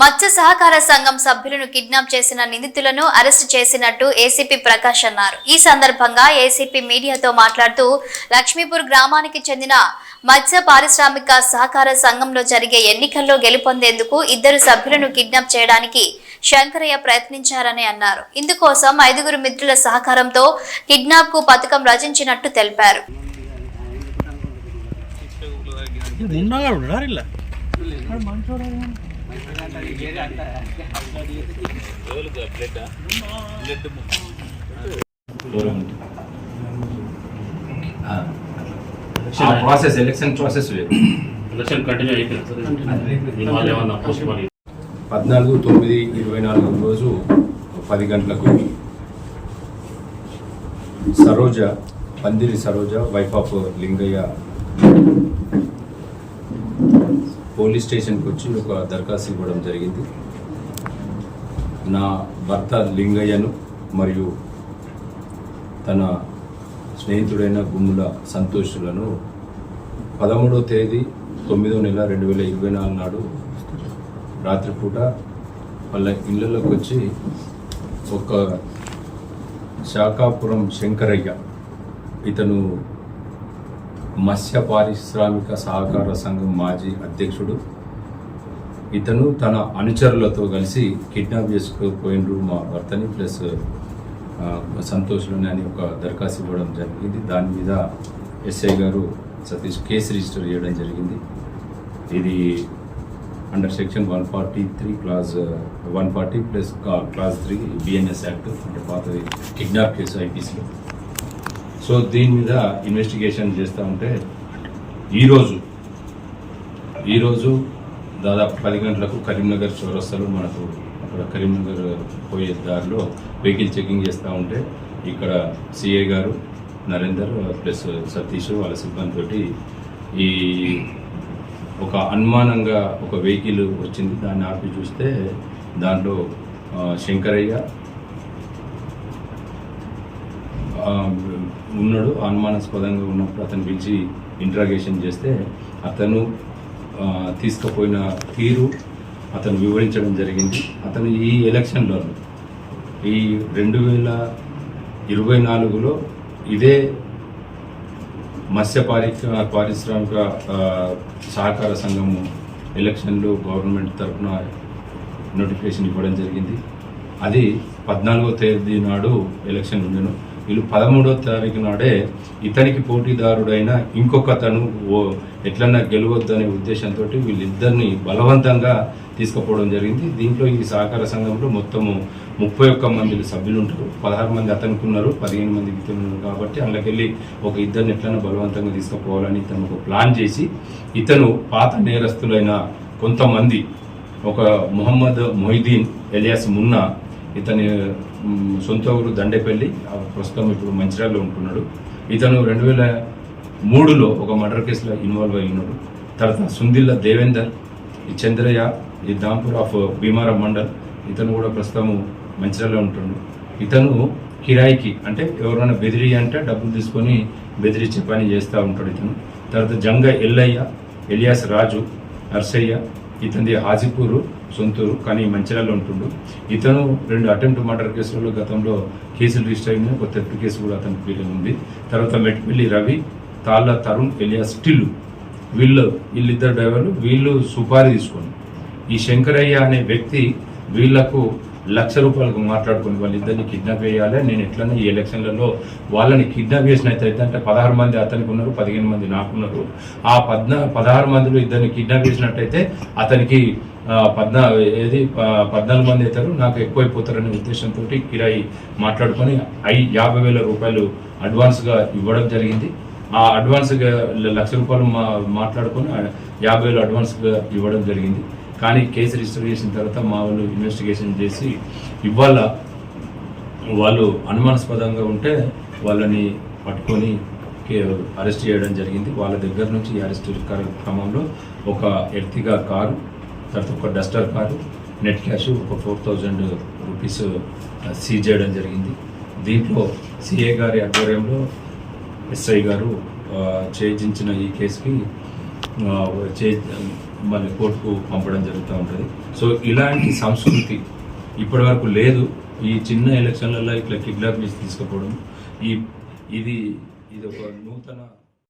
మత్స్య సహకార సంఘం సభ్యులను కిడ్నాప్ చేసిన నిందితులను అరెస్టు చేసినట్టు ఏసీపీ ప్రకాష్ అన్నారు. ఈ సందర్భంగా ఏసీపీ మీడియాతో మాట్లాడుతూ లక్ష్మీపూర్ గ్రామానికి చెందిన మత్స్య పారిశ్రామిక సహకార సంఘంలో జరిగే ఎన్నికల్లో గెలుపొందేందుకు ఇద్దరు సభ్యులను కిడ్నాప్ చేయడానికి శంకరయ్య ప్రయత్నించారని అన్నారు. ఇందుకోసం ఐదుగురు మిత్రుల సహకారంతో కిడ్నాప్కు పథకం రచించినట్టు తెలిపారు. Process election process election continue అయిపోయింది? పద్నాలుగు తొమ్మిది ఇరవై నాలుగు రోజు పది గంటలకు Saroja Pandiri Saroja wife of Lingaiah police స్టేషన్కి వచ్చి ఒక దరఖాస్తు ఇవ్వడం జరిగింది. నా భర్త లింగయ్యను మరియు తన స్నేహితుడైన గుమ్ముల సంతోషులను పదమూడవ తేదీ తొమ్మిదో నెల రెండు వేల ఇరవై నాలుగు నాడు రాత్రిపూట వాళ్ళ ఇళ్ళలోకి వచ్చి ఒక శాఖాపురం శంకరయ్య ఇతను మత్స్య పారిశ్రామిక సహకార సంఘం మాజీ అధ్యక్షుడు. ఇతను తన అనుచరులతో కలిసి కిడ్నాప్ చేసుకుపోయినరు మా భర్తని ప్లస్ ఆ, సంతోష్లోని అని ఒక దరఖాస్తు ఇవ్వడం జరిగింది. దాని మీద ఎస్ఐ గారు సతీష్ కేసు రిజిస్టర్ చేయడం జరిగింది. ఇది under section one forty three class one forty plus class three BNS act అంటే పాతది కిడ్నాప్ కేసు ఐపీసీలో. సో దీని మీద ఇన్వెస్టిగేషన్ చేస్తూ ఉంటే ఈరోజు ఈరోజు దాదాపు పది గంటలకు కరీంనగర్ చౌరస్తాలో మనకు అక్కడ కరీంనగర్ పోయే దారిలో వెహికల్ చెకింగ్ చేస్తూ ఉంటే ఇక్కడ సిఐ గారు నరేందర్ ప్లస్ సతీష్ వాళ్ళ సిబ్బంది తోటి ఈ ఒక అనుమానంగా ఒక వెహికల్ వచ్చింది. దాన్ని ఆపి చూస్తే దాంట్లో శంకరయ్య ఉన్నాడు అనుమానాస్పదంగా ఉన్నప్పుడు అతను పిలిచి ఇంట్రాగేషన్ చేస్తే అతను తీసుకుపోయిన తీరు అతను వివరించడం జరిగింది. అతను ఈ ఎలక్షన్లో ఈ రెండు వేల ఇరవై నాలుగులో ఇదే మత్స్య పారి పారిశ్రామిక సహకార సంఘము ఎలక్షన్లు గవర్నమెంట్ తరఫున నోటిఫికేషన్ ఇవ్వడం జరిగింది. అది పద్నాలుగో తేదీ నాడు ఎలక్షన్ ఉండను వీళ్ళు పదమూడో తారీఖు నాడే ఇతనికి పోటీదారుడైన ఇంకొకతను ఓ ఎట్లన్నా గెలవద్దనే ఉద్దేశంతో వీళ్ళిద్దరిని బలవంతంగా తీసుకుపోవడం జరిగింది. దీంట్లో ఈ సహకార సంఘంలో మొత్తము ముప్పై ఒక్క మంది సభ్యులు ఉంటారు. పదహారు మంది అతనికి ఉన్నారు పదిహేను మంది ఇతను ఉన్నారు కాబట్టి అందులోకెళ్ళి ఒక ఇద్దరిని ఎట్లన్నా బలవంతంగా తీసుకుపోవాలని ఇతను ఒక ప్లాన్ చేసి ఇతను పాత నేరస్తులైన కొంతమంది ఒక మొహమ్మద్ మొహిదీన్ ఎలియాస్ మున్నా ఇతని సొంత ఊరు దండేపల్లి. ప్రస్తుతం ఇప్పుడు మంచిర్యాలలో ఉంటున్నాడు. ఇతను రెండు వేల మూడులో ఒక మర్డర్ కేసులో ఇన్వాల్వ్ అయి ఉన్నాడు. తర్వాత సుందిల్ల దేవేందర్ ఈ చంద్రయ్య ఈ దాంపూర్ ఆఫ్ భీమారా మండల్ ఇతను కూడా ప్రస్తుతం మంచిర్యాలలో ఉంటున్నాడు ఇతను కిరాయికి అంటే ఎవరైనా బెదిరి అంటే డబ్బులు తీసుకొని బెదిరించే పని చేస్తూ ఉంటాడు ఇతను. తర్వాత జంగ ఎల్లయ్య ఎలియాస్ రాజు నర్సయ్య ఇతనిది హాజీపూరు సొంతూరు కానీ మంచిర్యాలలో ఉంటుండు. ఇతను రెండు అటెంప్ట్ మర్డర్ కేసులలో గతంలో కేసులు రిజిస్టర్ అయిన ఒక థెఫ్ట్ కేసు కూడా అతని పేరు ఉంది. తర్వాత మెట్పల్లి రవి తాళ్ళ తరుణ్ ఎలియా స్టిల్లు వీళ్ళు వీళ్ళిద్దరు డ్రైవర్లు వీళ్ళు సుపారీ తీసుకొని. ఈ శంకరయ్య అనే వ్యక్తి వీళ్ళకు లక్ష రూపాయలకు మాట్లాడుకుని వాళ్ళిద్దరిని కిడ్నాప్ చేయాలి. నేను ఎట్లనే ఈ ఎలక్షన్లలో వాళ్ళని కిడ్నాప్ చేసినట్టయితే అంటే పదహారు మంది అతనికి ఉన్నారు పదిహేను మంది నాకున్నారు ఆ పద్నా పదహారు మందిలో ఇద్దరిని కిడ్నాప్ చేసినట్టయితే అతనికి పద్నా ఏది పద్నాలుగు మంది అవుతారు. నాకు ఎక్కువైపోతారనే ఉద్దేశంతో కిరాయి మాట్లాడుకొని ఐ యాభై వేల రూపాయలు అడ్వాన్స్గా ఇవ్వడం జరిగింది. ఆ అడ్వాన్స్గా లక్ష రూపాయలు మా మాట్లాడుకొని యాభై వేలు అడ్వాన్స్గా ఇవ్వడం జరిగింది. కానీ కేసు రిజిస్టర్ చేసిన తర్వాత మా వాళ్ళు ఇన్వెస్టిగేషన్ చేసి ఇవాళ వాళ్ళు అనుమానాస్పదంగా ఉంటే వాళ్ళని పట్టుకొని కే- అరెస్ట్ చేయడం జరిగింది. వాళ్ళ దగ్గర నుంచి అరెస్ట్ క్రమంలో ఒక ఎర్తిగా కారు తర్వాత ఒక డస్టర్ కారు నెట్ క్యాష్ ఒక ఫోర్ థౌజండ్ రూపీస్ సీజ్ చేయడం జరిగింది. దీంట్లో సిఏ గారి ఆధ్వర్యంలో ఎస్ఐ గారు చేయించిన ఈ కేసుకి చే మళ్ళీ కోర్టుకు పంపడం జరుగుతూ ఉంటుంది. సో ఇలాంటి సంస్కృతి ఇప్పటివరకు లేదు. ఈ చిన్న ఎలక్షన్లలో ఇట్లా కిడ్నాప్ చేసి తీసుకుపోవడం ఈ ఇది ఇది ఒక నూతన